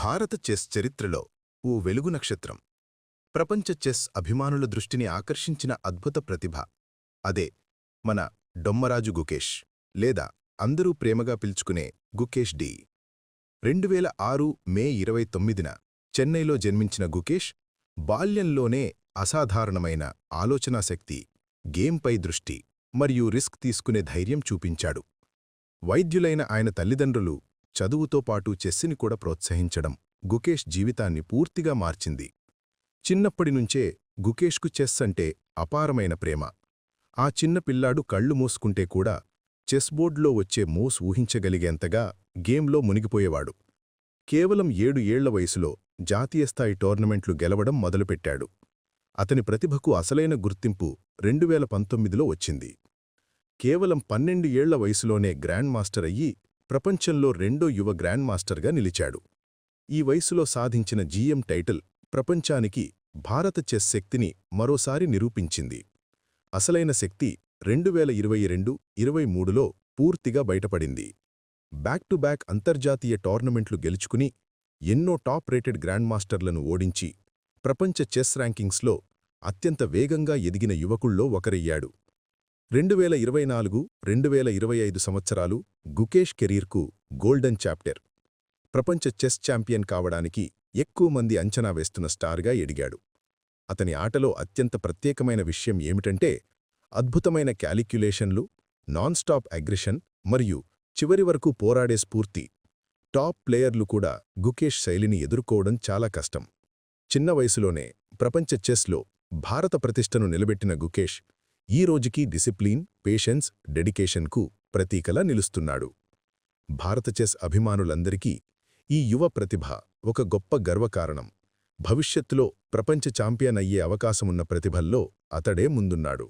భారత చెస్ చరిత్రలో ఓ వెలుగు నక్షత్రం. ప్రపంచ చెస్ అభిమానుల దృష్టిని ఆకర్షించిన అద్భుత ప్రతిభ. అదే మన డొమ్మరాజు గుకేష్ లేదా అందరూ ప్రేమగా పిలుచుకునే గుకేష్ డి. రెండువేల ఆరు మే ఇరవై తొమ్మిదిన చెన్నైలో జన్మించిన గుకేష్ బాల్యంలోనే అసాధారణమైన ఆలోచనాశక్తి గేమ్పై దృష్టి మరియు రిస్క్ తీసుకునే ధైర్యం చూపించాడు. వైద్యులైన ఆయన తల్లిదండ్రులు చదువుతో పాటు చెస్సిని కూడా ప్రోత్సహించడం గుకేష్ జీవితాన్ని పూర్తిగా మార్చింది. చిన్నప్పటినుంచే గుకేష్కు చెస్ అంటే అపారమైన ప్రేమ. ఆ చిన్న పిల్లాడు కళ్ళు మూసుకుంటే కూడా చెస్ బోర్డులో వచ్చే మూస్ ఊహించగలిగేంతగా గేమ్లో మునిగిపోయేవాడు. కేవలం ఏడు ఏళ్ళ వయసులో జాతీయస్థాయి టోర్నమెంట్లు గెలవడం మొదలుపెట్టాడు. అతని ప్రతిభకు అసలైన గుర్తింపు రెండువేల పంతొమ్మిదిలో వచ్చింది. కేవలం పన్నెండు ఏళ్ళ వయసులోనే గ్రాండ్ మాస్టర్ అయ్యి ప్రపంచంలో రెండో యువ గ్రాండ్ మాస్టర్గా నిలిచాడు. ఈ వయసులో సాధించిన జీఎం టైటిల్ ప్రపంచానికి భారత చెస్ శక్తిని మరోసారి నిరూపించింది. అసలైన శక్తి రెండువేల ఇరవై రెండు ఇరవై మూడులో పూర్తిగా బయటపడింది. బ్యాక్ టు బ్యాక్ అంతర్జాతీయ టోర్నమెంట్లు గెలుచుకుని ఎన్నో టాప్ రేటెడ్ గ్రాండ్ మాస్టర్లను ఓడించి ప్రపంచ చెస్ ర్యాంకింగ్స్లో అత్యంత వేగంగా ఎదిగిన యువకుల్లో ఒకరయ్యాడు. రెండు వేల ఇరవై నాలుగు రెండు వేల ఇరవై ఐదు సంవత్సరాలు గుకేష్ కెరీర్కు గోల్డెన్ చాప్టర్. ప్రపంచ చెస్ ఛాంపియన్ కావడానికి ఎక్కువ మంది అంచనా వేస్తున్న స్టార్గా ఎడిగాడు అతని ఆటలో అత్యంత ప్రత్యేకమైన విషయం ఏమిటంటే అద్భుతమైన క్యాలిక్యులేషన్లు నాన్స్టాప్ అగ్రెషన్ మరియు చివరి వరకు పోరాడే స్ఫూర్తి. టాప్ ప్లేయర్లు కూడా గుకేష్ శైలిని ఎదుర్కోవడం చాలా కష్టం. చిన్న వయసులోనే ప్రపంచ చెస్లో భారత ప్రతిష్టను నిలబెట్టిన గుకేష్ ఈ రోజుకి డిసిప్లిన్ పేషెన్స్ డెడికేషన్కు ప్రతీకలా నిలుస్తున్నాడు. భారత చెస్ అభిమానులందరికీ ఈ యువ ప్రతిభ ఒక గొప్ప గర్వకారణం. భవిష్యత్తులో ప్రపంచ ఛాంపియన్ అయ్యే అవకాశమున్న ప్రతిభల్లో అతడే ముందున్నాడు.